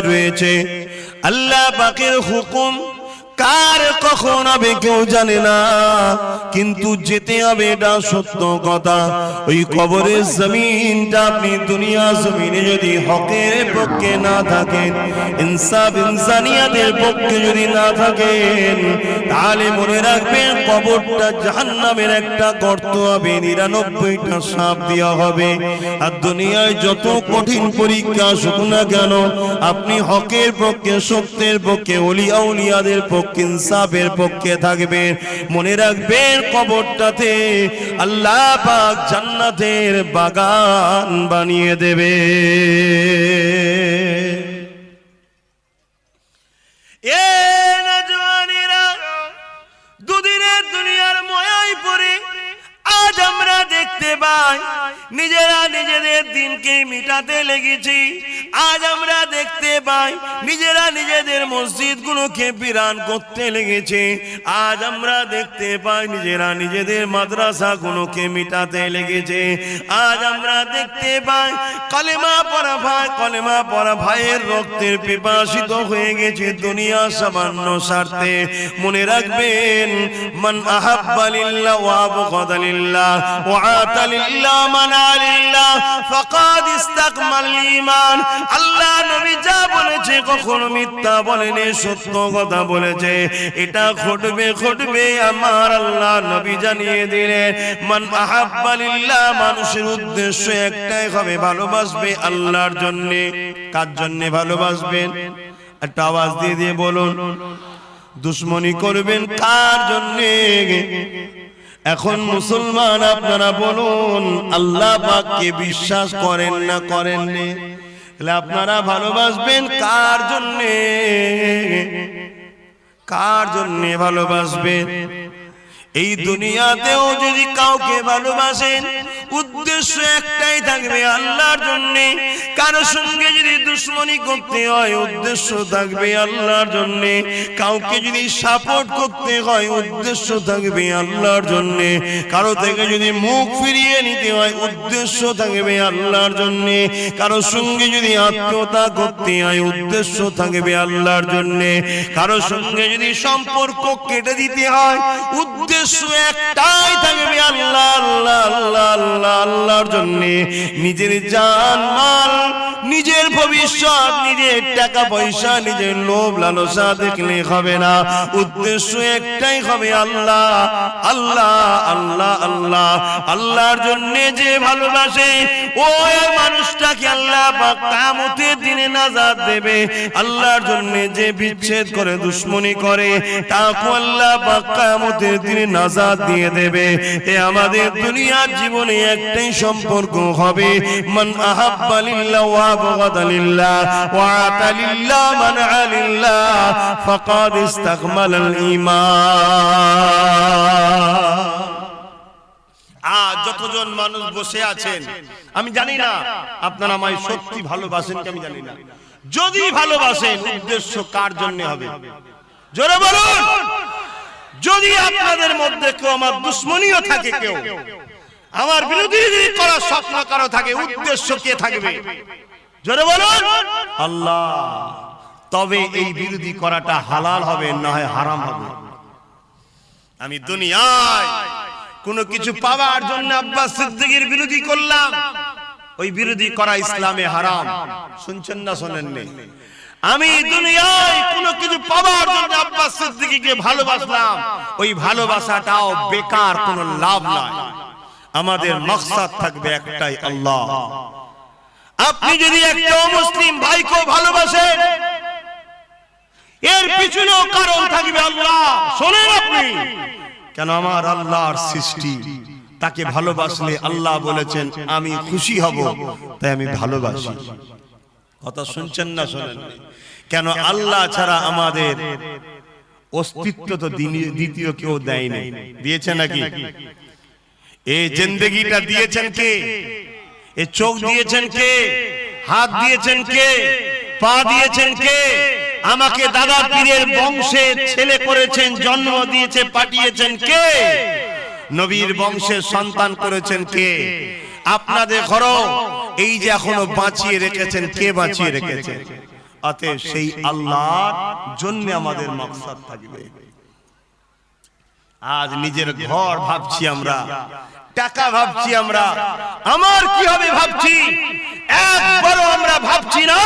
রয়েছে। আল্লাহ পাকের হুকুম কার কখন হবে কেউ জানে না, কিন্তু যেতে হবে এটা সত্য কথা। ওই কবরের জমিনটা আপনি দুনিয়া জমিনে যদি হকের পক্ষে না থাকেন, ইনসাফ ইনসানিয়াতের পক্ষে যদি না থাকেন, তাহলে মনে রাখবেন কবরটা জাহান্নামের একটা গর্ত হবে, নিরানব্বইটা সাপ দেওয়া হবে। আর দুনিয়ায় যত কঠিন পরীক্ষা আসুক না কেন, আপনি হকের পক্ষে, সত্যের পক্ষে, অলিয়া উলিয়াদের পক্ষে ইনসাফের পক্ষে থাকবেন মনে রাখবেন কবরটাতে আল্লাহ পাক জান্নাতের বাগান বানিয়ে দেবে। দুদিনের দুনিয়ার ময়াই পড়ে আজ আমরা দেখতে পাই, নিজেরা নিজেদের দিনকে মিটাতে লেগেছি। আজ আমরা দেখতে পাই, নিজেরা নিজেদের মসজিদ গুলোকে বিরান করতে লেগেছে। আজ আমরা দেখতে পাই, নিজেরা নিজেদের মাদ্রাসা গুলোকে মিটাতে লেগেছে। আজ আমরা দেখতে পাই, কলেমা পড়া ভাই, কলেমা পড়া ভাইয়ের রক্তের পিপাসিত হয়ে গেছে দুনিয়া সামান্য স্বার্থে। মনে রাখবেন, মান আহাব্বা লিল্লাহ ওয়া আবগাদা লিল্লাহ। ফাকাদ ইস্তাকমাল ঈমান। আল্লাহ নবী যা বলেছে কখনো মিথ্যা বলেনি, সত্য কথা বলেছে। এটা ঘটবে ঘটবে, আমার আল্লাহ নবী জানিয়ে দিলেন। মান আহাব্বা লিল্লাহ, মানুষের উদ্দেশ্য একটাই হবে ভালোবাসবে আল্লাহর জন্য। কার জন্য ভালোবাসবেন? একটা আওয়াজ দিয়ে দিয়ে বলুন। দুশ্মনী করবেন কার জন্যে? এখন মুসলমান আপনারা বলুন আল্লাহ পাককে বিশ্বাস করেন না করেন নে? তাহলে আপনারা ভালোবাসবেন কার জন্যে? কার জন্যে ভালোবাসবেন? এই দুনিয়াতেও যদি কাউকে ভালোবাসেন, উদ্দেশ্য একটাই থাকবে আল্লাহর জন্য। কারও সঙ্গে যদি দুশ্মনী করতে হয়, উদ্দেশ্য থাকবে আল্লাহর জন্য। কাউকে যদি সাপোর্ট করতে হয়, উদ্দেশ্য থাকবে আল্লাহর জন্য। কারও থেকে যদি মুখ ফিরিয়ে নিতে হয়, উদ্দেশ্য থাকবে আল্লাহর জন্য। কারও সঙ্গে যদি আত্মীয়তা করতে হয়, উদ্দেশ্য থাকবে আল্লাহর জন্য। কারও সঙ্গে যদি সম্পর্ক কেটে দিতে হয়, উদ্দেশ্য একটাই থাকবে আল্লাহ আল্লাহ আল্লাহ আল্লাহর জন্য। নিজের জান, মাল, নিজের ভবিষ্যৎ, নিজের টাকা পয়সা, নিজের লোভ, লালসা দেখলে হবে না। উদ্দেশ্য একটাই হবে আল্লাহ আল্লাহ আল্লাহ আল্লাহ, আল্লাহর জন্য যে ভালোবাসে, ওই মানুষটাকে আল্লাহ পাক কিয়ামতের দিনে নাজাত দেবে। আল্লাহর জন্য যে বিচ্ছেদ করে, দুশ্মনী করে, তাকে আল্লাহ পাক কিয়ামতের দিনে নাজাত দিয়ে দেবে। এ আমাদের দুনিয়ার জীবনে একটাই সম্পর্ক হবে, মান আহাব্বা লিল্লাহ ওয়া আবগাদা লিল্লাহ, ওয়া আতা লিল্লাহ মান আলিল্লাহ ফাকাদ ইস্তাকমালাল ঈমান। যতজন মানুষ বসে আছেন, আমি জানি না আপনারা আমায় সত্যি ভালোবাসেন কি আমি জানি না। যদি ভালোবাসেন, উদ্দেশ্য কার জন্য হবে? জোরে বলুন! যদি আপনাদের মধ্যে কেউ আমার দুশ্মনীয় থাকে কেউ, আমার বিরোধী করার স্বপ্ন কারও থাকে, উদ্দেশ্য কে থাকবে? জোরে বলুন! আল্লাহ, তবে এই বিরোধী করাটা হালাল হবে না হয় হারাম হবে। আমি দুনিয়ায় কোনো কিছু পাওয়ার জন্য আব্বাস সিদ্দিকীর বিরোধী করলাম। ওই বিরোধী করা ইসলামে হারাম। শুনছেন না শোনেননি? আমি দুনিয়ায় কোনো কিছু পাওয়ার জন্য আব্বাস সিদ্দিকীকে ভালোবাসলাম। ওই ভালোবাসাটাও বেকার কোনো লাভ নয়। আমাদের মকসাদ থাকবে একটাই আল্লাহ। আপনি যদি একটা মুসলিম ভাইকে ভালোবাসেন এর পিছনেও কারণ থাকবে আল্লাহ। শোনেন আপনি। কেন আমার আল্লাহর সৃষ্টি? তাকে ভালোবাসলে আল্লাহ বলেছেন, আমি খুশি হব, তাই আমি ভালোবাসি। কথা শুনছেন না শোনেন? কেন আল্লাহ ছাড়া আমাদের অস্তিত্ব তো দ্বিতীয় কেউ দেয়নি দিয়েছে নাকি? এই জিন্দগিটা দিয়েছেন কে? এ চোখ দিয়েছেন কে? হাত দিয়েছেন কে? পা দিয়েছেন কে? আমাকে দাদা পীরের বংশে ছেলে করেছেন জন্ম দিয়েছে পাঠিয়েছেন কে? নবীর বংশের সন্তান করেছেন কে? আপনাদের ঘর এই যে এখনও বাঁচিয়ে রেখেছেন কে বাঁচিয়ে রেখেছেন? অতএব সেই আল্লাহর জন্য আমাদের মকসদ থাকবে। আজ নিজের ঘর ভাবছি আমরা। টাকা ভাবছি আমরা। আমার কি হবে ভাবছি? একবারও আমরা ভাবছি না।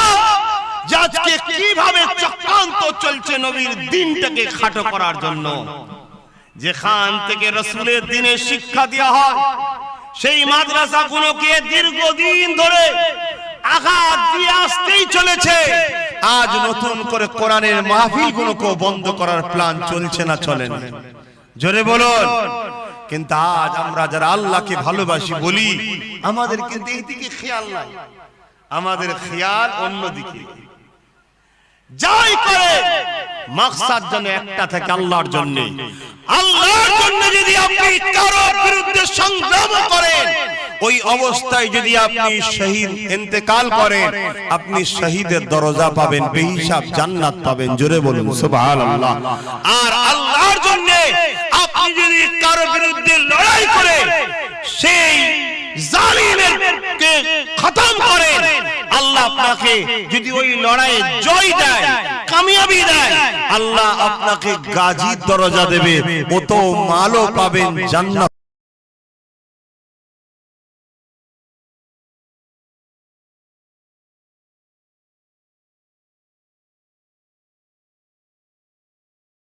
যে আজকে কীভাবে চক্রান্ত চলছে নবীর দিনটাকে খাটো করার জন্য। যেখান থেকে রসুলের দিনে শিক্ষা দেওয়া হয় সেই মাদ্রাসা গুলোকে দীর্ঘদিন ধরে আঘাত দিয়ে আসতেই চলেছে। আজ নতুন করে কোরআনের মাহফিল গুলোকে বন্ধ করার প্ল্যান চলছে না চলে না। জোরে বলুন। কিন্তু আজ আমরা যারা আল্লাহকে ভালোবাসি বলি আমাদের কিন্তু এই দিকে খেয়াল নাই। আমাদের খেয়াল অন্যদিকে। যাই করে, মাকসাদ যেন একটা থেকে আল্লাহর জন্য। আল্লাহর জন্য যদি আপনি কারও বিরুদ্ধে সংগ্রাম করেন, ওই অবস্থায় যদি আপনি শহীদ ইন্তেকাল করেন, আপনি শহীদের দরজা পাবেন, বেহিসাব জান্নাত পাবেন। জোরে বলুন, সুবহানাল্লাহ। আর আল্লাহর জন্য আপনি যদি কারও বিরুদ্ধে লড়াই করে, সেই জালিমের কে খতম করেন আল্লাহ আপনাকে যদি ওই লড়াইয়ে জয় দেয়, কামিয়াবি দেয়, আল্লাহ আপনাকে গাজীর দরজা দেবে, ও তো মালও পাবেন জান্নাত।